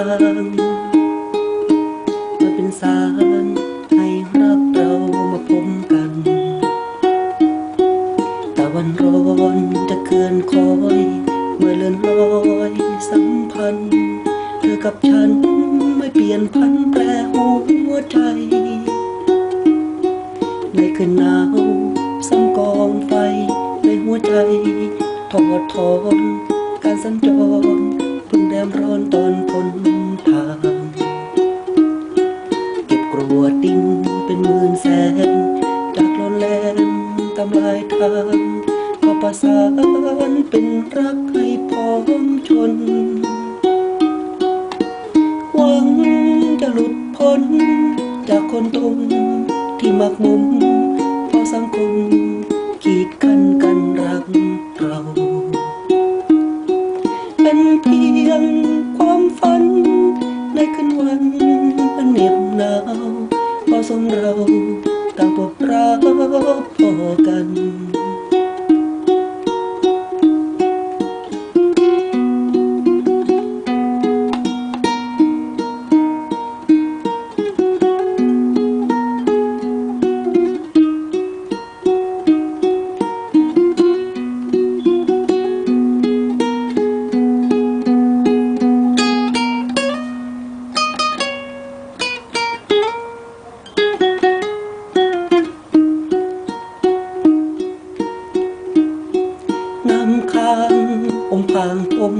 างมันเป็นสารให้รักเรามาพบกัน ตะวันร้อนจะเคลื่อนคอย เมื่อเลื่อนลอยสัมพันธ์ เธอกับฉันไม่เปลี่ยนพันแปรหัวใจ ในคืนหนาวซ้ำกองไฟในหัวใจทอดถอนการสัญจร นตำลายทางก็ประสานเป็นรักให้พร้อมชน หวังจะหลุดพ้น จากคนตรงที่มักมุมเพราะสังคมกีดกันกันรักเรา เป็นเพียงความฝัน ในคืนวันอันเหน็บหนาวพอสมเราต่างพบรักพ อมพางผม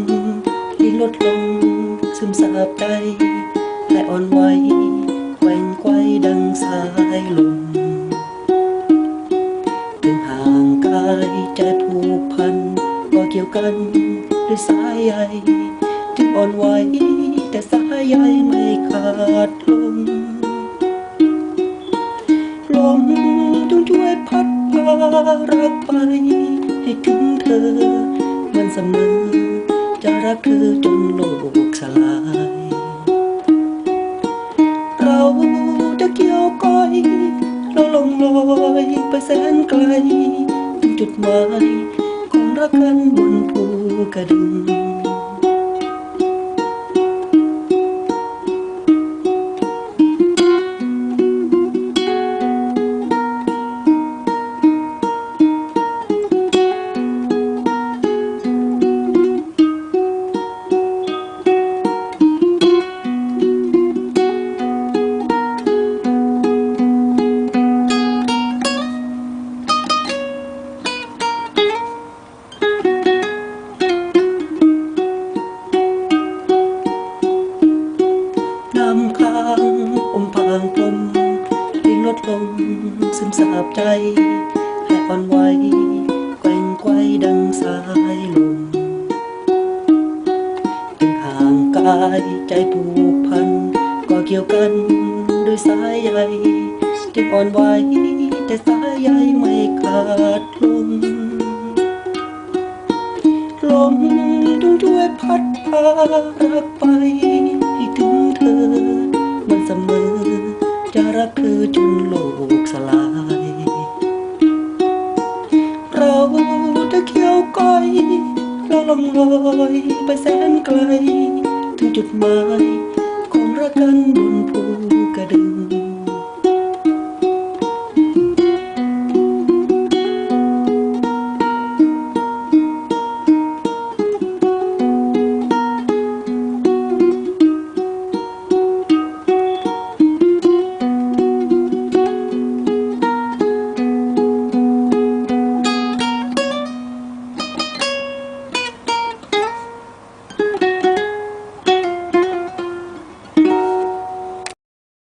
ที่ลดลง ซึมซาบใจให้อ่อนไหวแกว่งไกวดังสายลมถึงห่างกายใจผูกพัน ก็เกี่ยวกันด้วยสายใยถึงอ่อนไหวแต่สายใยไม่ขาดลมลมจงช่วยพัดพารักไปให้ถึงเธอ มันเสมอจะรักเธอจนโลกสลาย เราจะเกี่ยวก้อย เราลงลอยไปแสนไกล ถึงจุดหมายของรักกันบนภูกระดึง ลดลงซึมซาบใจให้อ่อนไหวแกว่งไกวดังสายลมถึงห่างกายใจผูกพัน ก็เกี่ยวกันด้วยสายใยจึงอ่อนไหวแต่สายใยไม่ขาดลมลมจงช่วยพัดพารักไปให้ถึงเธอมันเสมอ รักเธอจนโลกสลาย เราจะเคี้ยวก้อยเราลองลอยไปแสนไกล ถึงจุดหมายของรักกันบน